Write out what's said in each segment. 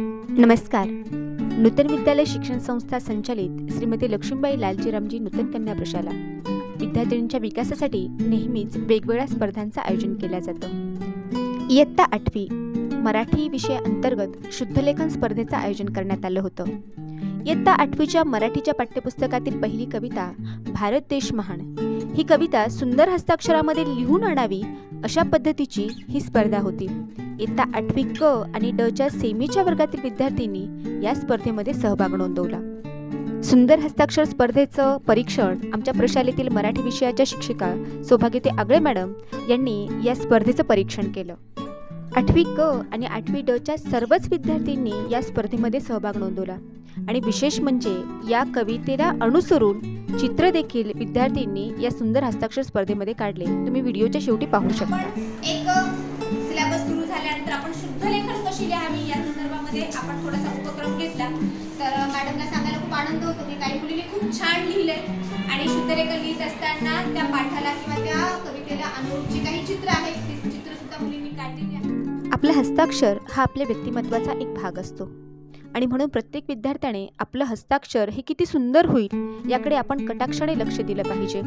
नमस्कार. नूतन विद्यालय शिक्षण संस्था संचालित श्रीमती लक्ष्मीबाई लालजीरामजी नूतन कन्या प्रशाला. विद्यार्थिनींच्या विकासासाठी नेहमीच वेगवेगळ्या स्पर्धांचं आयोजन केलं जातं. इयत्ता आठवी मराठी विषय अंतर्गत शुद्धलेखन स्पर्धेचं आयोजन करण्यात आलं होतं. इयत्ता आठवीच्या मराठीच्या पाठ्यपुस्तकातील पहिली कविता भारत देश महान. ही कविता सुंदर हस्ताक्षरामध्ये लिहून आणावी अशा पद्धतीची ही स्पर्धा होती. इयत्ता आठवी क आणि ड च्या सेमीच्या वर्गातील विद्यार्थ्यांनी या स्पर्धेमध्ये सहभाग नोंदवला. सुंदर हस्ताक्षर स्पर्धेचं परीक्षण आमच्या प्रशालेतील मराठी विषयाच्या शिक्षिका सौभाग्यते आगळे मॅडम यांनी या स्पर्धेचं परीक्षण केलं. आठवी क आणि आठवी ड च्या सर्वच विद्यार्थ्यांनी या स्पर्धेमध्ये सहभाग नोंदवला. आणि विशेष म्हणजे या कवितेला अनुसरून चित्र देखील विद्यार्थ्यांनी या सुंदर हस्ताक्षर स्पर्धेमध्ये काढले. तुम्ही व्हिडिओच्या शेवटी पाहू शकता. एक सिलेबस सुरू झाल्यानंतर आपण शुद्ध लेखन कशी लिहावी या संदर्भामध्ये आपण थोडासा उपक्रम घेतला. तर मॅडमला सांगायला खूप आनंद होतो. की काही मुलींनी खूप छान लिहिलंय. आणि लिहित असताना त्या पाठाला किंवा त्या कवितेला अनुरूप जी काही चित्र आहेत ती चित्र सुद्धा मुलींनी काढलेली आहेत आपलं हस्ताक्षर हा आपल्या व्यक्तिमत्वाचा एक भाग असतो. आणि म्हणून प्रत्येक विद्यार्थ्याने आपलं हस्ताक्षर हे किती सुंदर होईल याकडे आपण कटाक्षाने लक्ष दिलं पाहिजे.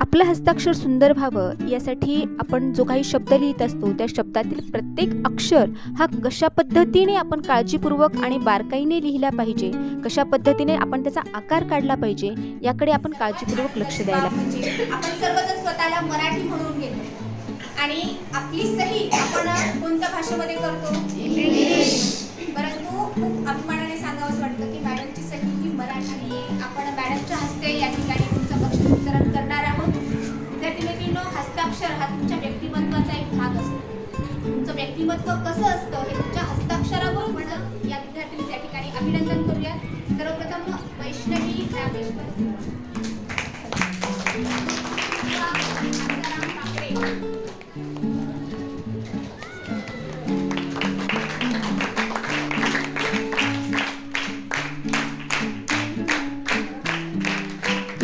आपलं हस्ताक्षर सुंदर व्हावं यासाठी आपण जो काही शब्द लिहित असतो त्या शब्दातील प्रत्येक अक्षर हा कशा पद्धतीने आपण काळजीपूर्वक आणि बारकाईने लिहिला पाहिजे कशा पद्धतीने आपण त्याचा आकार काढला पाहिजे याकडे आपण काळजीपूर्वक लक्ष द्यायला म्हणजे आपण सर्वजण स्वतःला मराठी म्हणून घेतो. आणि आपली सही आपण कोणत्या भाषेमध्ये करतो? इंग्लिश. परंतु अभिमानाने सांगावंच वाटतं की मॅडमची सही ही मराठी आहे आपण मॅडमच्या हस्ते या ठिकाणी तुमचं बक्षीस वितरण करणार आहोत. विद्यार्थिनींनो हस्ताक्षर हा तुमच्या व्यक्तिमत्वाचा एक भाग असतो. तुमचं व्यक्तिमत्व कसं असतं हे तुमच्या हस्ताक्षरावर म्हणत या विद्यार्थ्यांनी त्या ठिकाणी अभिनंदन करूया सर्वप्रथम वैष्णवी रामेश्वर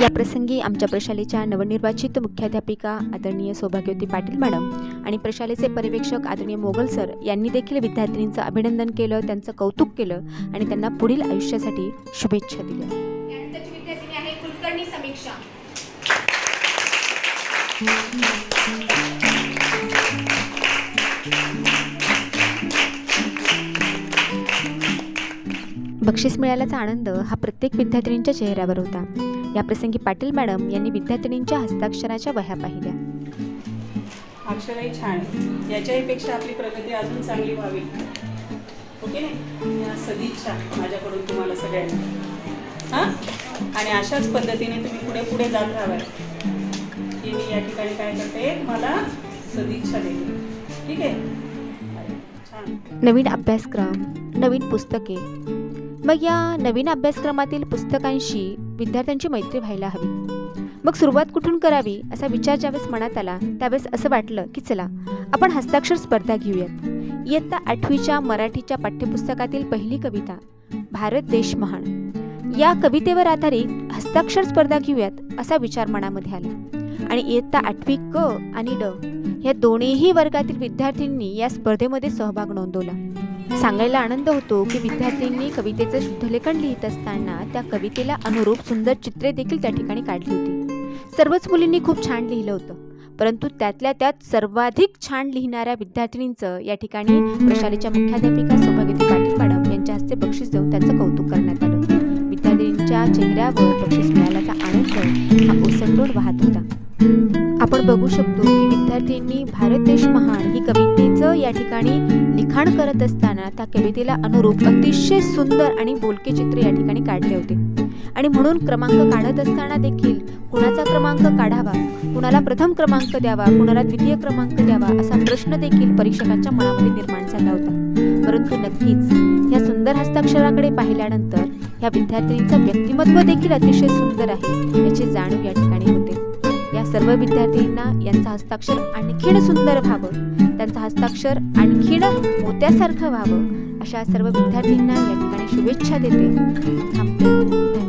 या प्रसंगी आमच्या प्रशालेच्या नवनिर्वाचित मुख्याध्यापिका आदरणीय सौभाग्यवती पाटील मॅडम आणि प्रशालेचे पर्यवेक्षक आदरणीय मोगल सर यांनी देखील विद्यार्थिनींचं अभिनंदन केलं त्यांचं कौतुक केलं आणि त्यांना पुढील आयुष्यासाठी शुभेच्छा दिल्या. बक्षीस मिळाल्याचा आनंद हा प्रत्येक विद्यार्थिनींच्या चेहऱ्यावर होता. या प्रसंगी पाटील मॅडम यांनी विद्यार्थिनींच्या हस्ताक्षराच्या वह्या पाहिल्या. अक्षरही छान. आहे याच्याही पेक्षा आपली प्रगती अजून चांगली व्हावी. ओके? या सदिच्छा माझ्याकडून तुम्हाला सगळ्यांना. हां? आणि अशाच पद्धतीने तुम्ही पुढे पुढे जात राहावा. ही मी या ठिकाणी काय करते? मला सदिच्छा देते. ठीक आहे? नवीन अभ्यासक्रम नवीन पुस्तके. मग या नवीन अभ्यासक्रमातील पुस्तकांशी विद्यार्थ्यांची मैत्री व्हायला हवी. मग सुरुवात कुठून करावी असा विचार ज्यावेळेस मनात आला त्यावेळेस असं वाटलं की चला आपण हस्ताक्षर स्पर्धा घेऊयात. इयत्ता आठवीच्या मराठीच्या पाठ्यपुस्तकातील पहिली कविता भारत देश महान. या कवितेवर आधारित हस्ताक्षर स्पर्धा घेऊयात असा विचार मनामध्ये आला. आणि इयत्ता आठवी क आणि ड या दोन्हीही वर्गातील विद्यार्थ्यांनी या स्पर्धेमध्ये सहभाग नोंदवला. सांगायला आनंद होतो की विद्यार्थ्यांनी कवितेचं शुद्धलेखन लिहित असताना त्या कवितेला अनुरूप सुंदर चित्रे देखील त्या ठिकाणी काढली होती. सर्वच मुलींनी खूप छान लिहिलं होतं परंतु त्यातल्या त्यात सर्वाधिक छान लिहिणाऱ्या विद्यार्थिनींचं या ठिकाणी प्रशालेच्या मुख्याध्यापिका सौभाग्यती पाटील मॅडम यांच्या हस्ते बक्षीस देऊन त्यांचं कौतुक करण्यात आलं. विद्यार्थिनींच्या चेहऱ्यावर बक्षीस मिळाल्याचा आनंद हा ओसंडून वाहत होता. आपण बघू शकतो की विद्यार्थ्यांनी भारत देश महान ही कवितेचं या ठिकाणी लिखाण करत असताना त्या कवितेला अनुरूप अतिशय सुंदर आणि बोलके चित्र या ठिकाणी काढले होते. आणि म्हणून क्रमांक काढत असताना देखील कुणाचा क्रमांक काढावा कुणाला प्रथम क्रमांक द्यावा कुणाला द्वितीय क्रमांक द्यावा असा प्रश्न देखील परीक्षकांच्या मनामध्ये निर्माण झाला होता. परंतु नक्कीच या सुंदर हस्ताक्षराकडे पाहिल्यानंतर या विद्यार्थिनीचं व्यक्तिमत्व देखील अतिशय सुंदर आहे याची जाणीव या ठिकाणी होते. या सर्व विद्यार्थ्यांना यांचं हस्ताक्षर आणखीन सुंदर व्हावं. त्यांचं हस्ताक्षर आणखीन मोत्यासारखं व्हावं. अशा सर्व विद्यार्थ्यांना या ठिकाणी शुभेच्छा देते. थांबते.